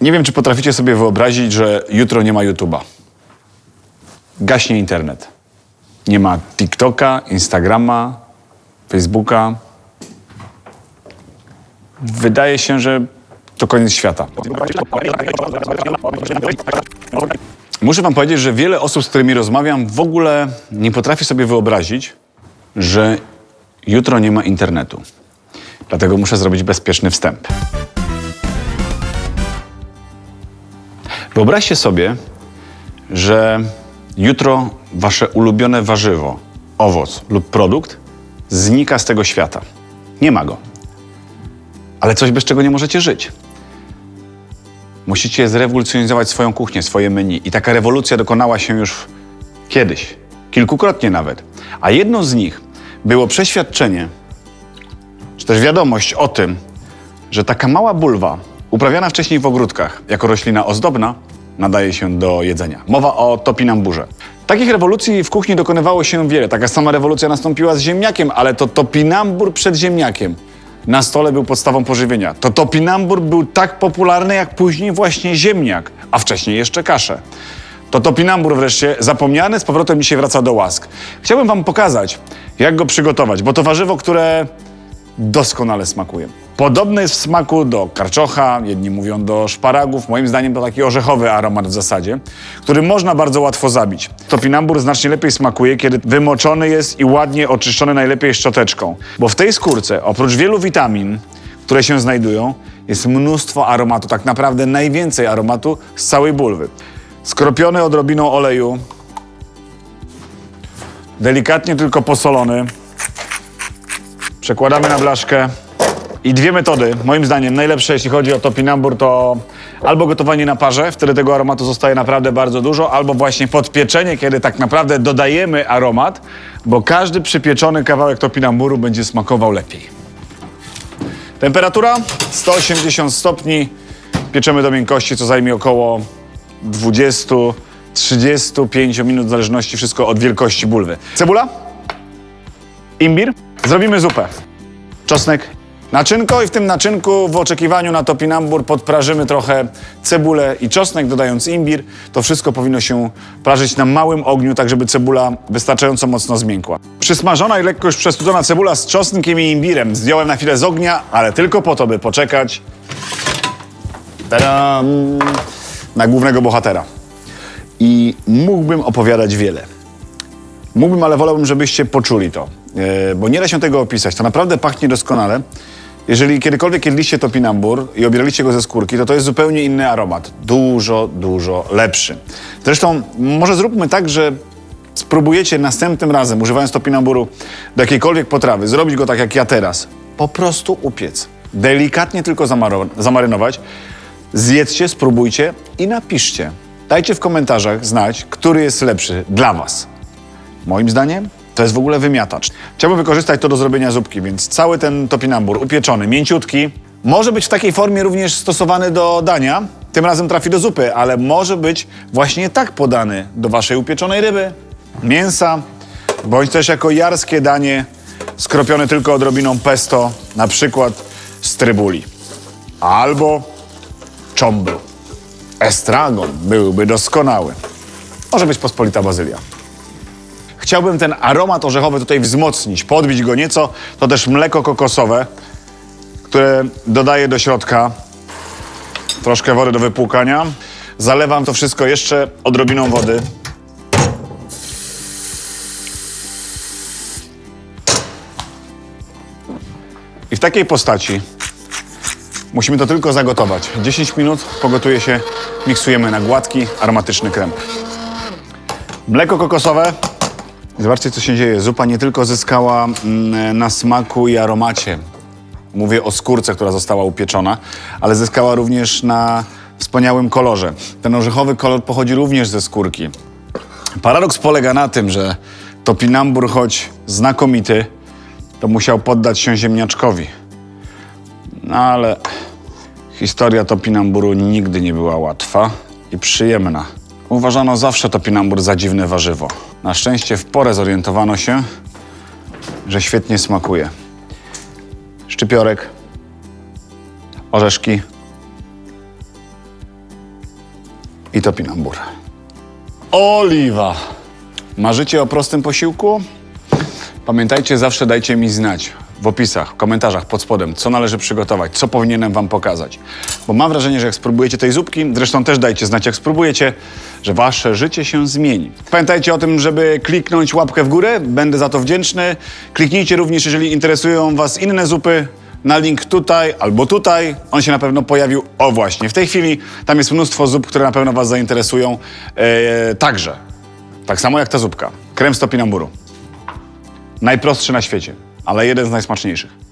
Nie wiem, czy potraficie sobie wyobrazić, że jutro nie ma YouTube'a. Gaśnie internet. Nie ma TikToka, Instagrama, Facebooka. Wydaje się, że to koniec świata. Muszę wam powiedzieć, że wiele osób, z którymi rozmawiam, w ogóle nie potrafi sobie wyobrazić, że jutro nie ma internetu. Dlatego muszę zrobić bezpieczny wstęp. Wyobraźcie sobie, że jutro wasze ulubione warzywo, owoc lub produkt znika z tego świata. Nie ma go. Ale coś, bez czego nie możecie żyć. Musicie zrewolucjonizować swoją kuchnię, swoje menu. I taka rewolucja dokonała się już kiedyś, kilkukrotnie nawet. A jedną z nich było przeświadczenie, czy też wiadomość o tym, że taka mała bulwa, uprawiana wcześniej w ogródkach jako roślina ozdobna, nadaje się do jedzenia. Mowa o topinamburze. Takich rewolucji w kuchni dokonywało się wiele. Taka sama rewolucja nastąpiła z ziemniakiem, ale to topinambur przed ziemniakiem na stole był podstawą pożywienia. To topinambur był tak popularny jak później właśnie ziemniak, a wcześniej jeszcze kasze. To topinambur wreszcie, zapomniany, z powrotem dzisiaj wraca do łask. Chciałbym wam pokazać, jak go przygotować, bo to warzywo, które doskonale smakuje. Podobny jest w smaku do karczocha, jedni mówią do szparagów. Moim zdaniem to taki orzechowy aromat w zasadzie, który można bardzo łatwo zabić. Topinambur znacznie lepiej smakuje, kiedy wymoczony jest i ładnie oczyszczony najlepiej szczoteczką. Bo w tej skórce, oprócz wielu witamin, które się znajdują, jest mnóstwo aromatu, tak naprawdę najwięcej aromatu z całej bulwy. Skropiony odrobiną oleju, delikatnie tylko posolony, Przekładamy na blaszkę. I dwie metody, moim zdaniem, najlepsze jeśli chodzi o topinambur, to albo gotowanie na parze, wtedy tego aromatu zostaje naprawdę bardzo dużo, albo właśnie podpieczenie, kiedy tak naprawdę dodajemy aromat, bo każdy przypieczony kawałek topinamburu będzie smakował lepiej. Temperatura 180 stopni. Pieczemy do miękkości, co zajmie około 20-35 minut, w zależności wszystko od wielkości bulwy. Cebula, imbir, zrobimy zupę. Czosnek, naczynko i w tym naczynku w oczekiwaniu na topinambur podprażymy trochę cebulę i czosnek, dodając imbir. To wszystko powinno się prażyć na małym ogniu, tak żeby cebula wystarczająco mocno zmiękła. Przysmażona i lekko już przestudzona cebula z czosnkiem i imbirem zdjąłem na chwilę z ognia, ale tylko po to, by poczekać Tadam! na głównego bohatera. I mógłbym opowiadać wiele. Mógłbym, ale wolałbym, żebyście poczuli to, e, bo nie da się tego opisać. To naprawdę pachnie doskonale. Jeżeli kiedykolwiek jedliście topinambur i obieraliście go ze skórki, to to jest zupełnie inny aromat. Dużo, dużo lepszy. Zresztą może zróbmy tak, że spróbujecie następnym razem, używając topinamburu do jakiejkolwiek potrawy, zrobić go tak jak ja teraz. Po prostu upiec. Delikatnie tylko zamarynować. Zjedzcie, spróbujcie i napiszcie. Dajcie w komentarzach znać, który jest lepszy dla Was. Moim zdaniem to jest w ogóle wymiatacz. Chciałbym wykorzystać to do zrobienia zupki, więc cały ten topinambur upieczony, mięciutki, może być w takiej formie również stosowany do dania. Tym razem trafi do zupy, ale może być właśnie tak podany do waszej upieczonej ryby, mięsa, bądź też jako jarskie danie skropione tylko odrobiną pesto, na przykład z trybuli. Albo czombru. Estragon byłby doskonały. Może być pospolita bazylia. Chciałbym ten aromat orzechowy tutaj wzmocnić, podbić go nieco. To też mleko kokosowe, które dodaję do środka. Troszkę wody do wypłukania. Zalewam to wszystko jeszcze odrobiną wody. I w takiej postaci musimy to tylko zagotować. 10 minut pogotuje się, miksujemy na gładki, aromatyczny krem. Mleko kokosowe, Zobaczcie, co się dzieje. Zupa nie tylko zyskała mm, na smaku i aromacie. Mówię o skórce, która została upieczona, ale zyskała również na wspaniałym kolorze. Ten orzechowy kolor pochodzi również ze skórki. Paradoks polega na tym, że topinambur, choć znakomity, to musiał poddać się ziemniaczkowi. No ale historia topinamburu nigdy nie była łatwa i przyjemna. Uważano zawsze topinambur za dziwne warzywo. Na szczęście w porę zorientowano się, że świetnie smakuje. Szczypiorek, orzeszki, i topinambur. Oliwa. Marzycie o prostym posiłku? Pamiętajcie, zawsze dajcie mi znać w opisach, w komentarzach pod spodem, co należy przygotować, co powinienem wam pokazać. Bo mam wrażenie, że jak spróbujecie tej zupki, zresztą też dajcie znać, jak spróbujecie, że wasze życie się zmieni. Pamiętajcie o tym, żeby kliknąć łapkę w górę, będę za to wdzięczny. Kliknijcie również, jeżeli interesują was inne zupy, na link tutaj albo tutaj. On się na pewno pojawił. O właśnie, w tej chwili tam jest mnóstwo zup, które na pewno was zainteresują. Eee, także, tak samo jak ta zupka. Krem z topinamburu. Najprostszy na świecie, ale jeden z najsmaczniejszych.